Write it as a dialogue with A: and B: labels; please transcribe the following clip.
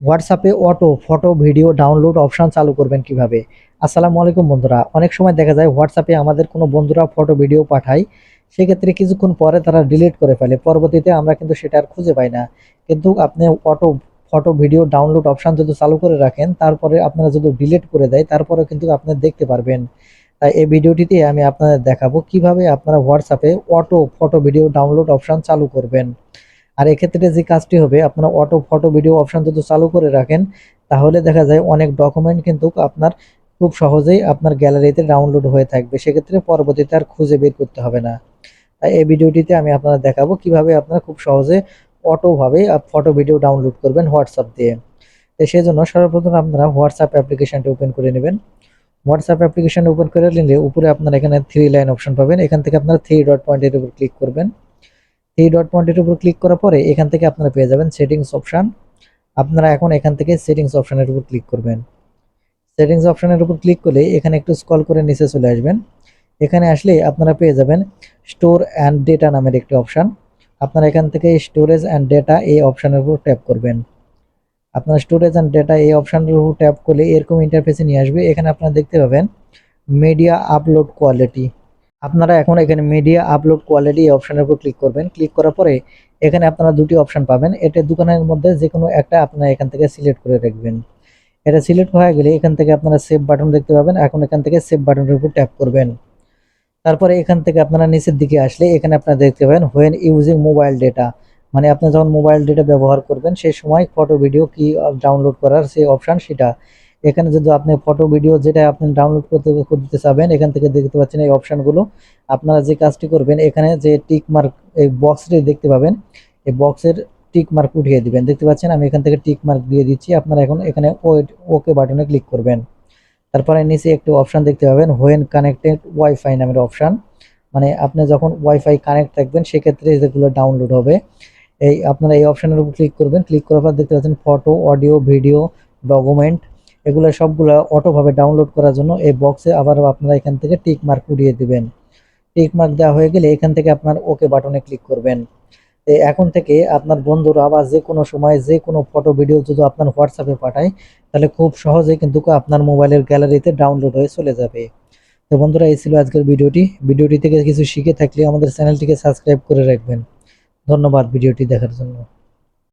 A: হোয়াটসঅ্যাপে auto, photo, video, download option চালু করবেন কীভাবে? আসসালামু আলাইকুম বন্ধুরা। অনেক সময় দেখা যায় হোয়াটসঅ্যাপে আমাদের কোনো বন্ধুরা ফটো, ভিডিও পাঠায়, সেক্ষেত্রে কিছুক্ষণ পরে তারা ডিলিট করে ফেলে। পরবর্তীতে আমরা কিন্তু সেটা আর খুঁজে পাই না। কিন্তু আপনি auto, photo, video, download option যদি চালু করে রাখেন, তারপরে আপনারা যদি ডিলিট করে দেয় তারপরে কিন্তু আপনি দেখতে পারবেন। তাই এই ভিডিওটিতে আমি আপনাদের দেখাবো কীভাবে আপনারা হোয়াটসঅ্যাপে auto, photo, video, download option চালু করবেন। আর এক্ষেত্রে যে কাজটি হবে, আপনারা অটো ফটো ভিডিও অপশন যদি চালু করে রাখেন, তাহলে দেখা যায় অনেক ডকুমেন্ট কিন্তু আপনার খুব সহজেই আপনার গ্যালারিতে ডাউনলোড হয়ে থাকবে। সেক্ষেত্রে পরবর্তীতে আর খুঁজে বের করতে হবে না। তাই এই ভিডিওটিতে আমি আপনাদের দেখাবো কীভাবে আপনারা খুব সহজে অটোভাবে ফটো ভিডিও ডাউনলোড করবেন হোয়াটসঅ্যাপ দিয়ে। তো সেই জন্য সর্বপ্রথম আপনারা হোয়াটসঅ্যাপ অ্যাপ্লিকেশনটি ওপেন করে নেবেন। হোয়াটসঅ্যাপ অ্যাপ্লিকেশন ওপেন করে নিলে উপরে আপনারা এখানে থ্রি লাইন অপশন পাবেন। এখান থেকে আপনারা থ্রি ডট পয়েন্টের উপর ক্লিক করবেন। থ্রি ডট পয়েন্টের উপর ক্লিক করার পরে এখান থেকে আপনারা পেয়ে যাবেন সেটিংস অপশান আপনারা এখন এখান থেকে সেটিংস অপশানের উপর ক্লিক করবেন। সেটিংস অপশানের উপর ক্লিক করলে এখানে একটু স্কল করে নিচে চলে আসবেন। এখানে আসলে আপনারা পেয়ে যাবেন স্টোর অ্যান্ড ডেটা নামের একটি অপশান আপনারা এখান থেকে স্টোরেজ অ্যান্ড ডেটা এই অপশানের উপর ট্যাপ করবেন। আপনার স্টোরেজ অ্যান্ড ডেটা এই অপশানের উপর ট্যাপ করলে এরকম ইন্টারফেসে নিয়ে আসবে। এখানে আপনারা দেখতে পাবেন মিডিয়া আপলোড কোয়ালিটি আপনারা এখন এখানে মিডিয়া আপলোড কোয়ালিটি অপশনের উপর ক্লিক করবেন। ক্লিক করার পরে এখানে আপনারা দুটি অপশন পাবেন। এটা দোকানের মধ্যে যে কোনো একটা আপনারা এখান থেকে সিলেক্ট করে রাখবেন। এটা সিলেক্ট হয়ে গেলে এখান থেকে আপনারা সেভ বাটন দেখতে পাবেন। এখন এখান থেকে সেভ বাটনের উপর ট্যাপ করবেন। তারপরে এখান থেকে আপনারা নিচের দিকে আসলে এখানে আপনারা দেখতে পাবেন হোয়েন ইউজিং মোবাইল ডেটা মানে আপনি যখন মোবাইল ডেটা ব্যবহার করবেন, সেই সময় ফটো ভিডিও কি ডাউনলোড করার সেই অপশান সেটা এখানে যদি আপনি ফটো ভিডিও যেটা আপনি ডাউনলোড করতে করতে চাবেন, এখান থেকে দেখতে পাচ্ছেন এই অপশানগুলো আপনারা যে কাজটি করবেন, এখানে যে টিক মার্ক এই বক্সটি দেখতে পাবেন, এই বক্সের টিক মার্ক উঠিয়ে দিবেন। দেখতে পাচ্ছেন, আমি এখান থেকে টিক মার্ক দিয়ে দিচ্ছি। আপনারা এখন এখানে ওকে বাটনে ক্লিক করবেন। তারপরে নিচে একটি অপশান দেখতে পাবেন হোয়েন কানেক্টেড ওয়াইফাই নামের অপশান মানে আপনি যখন ওয়াইফাই কানেক্ট থাকবেন, সেক্ষেত্রে যেগুলো ডাউনলোড হবে। এই, আপনারা এই অপশানের উপর ক্লিক করবেন। ক্লিক করার পর দেখতে পাচ্ছেন ফটো অডিও ভিডিও ডকুমেন্ট এগুলো সবগুলো অটোভাবে ডাউনলোড করার জন্য এই বক্সে আবার আপনারা এখান থেকে টিক মার্ক উঠিয়ে দিবেন। টিক মার্ক দেওয়া হয়ে গেলে এখান থেকে আপনার ওকে বাটনে ক্লিক করবেন। এখন থেকে আপনার বন্ধুরা আবার যে কোনো সময় যে কোনো ফটো ভিডিও যদি আপনার হোয়াটসঅ্যাপে পাঠায়, তাহলে খুব সহজেই কিন্তু আপনার মোবাইলের গ্যালারিতে ডাউনলোড হয়ে চলে যাবে। তো বন্ধুরা, এই ছিল আজকের ভিডিওটি। ভিডিওটি থেকে কিছু শিখে থাকলে আমাদের চ্যানেলটিকে সাবস্ক্রাইব করে রাখবেন। ধন্যবাদ ভিডিওটি দেখার জন্য।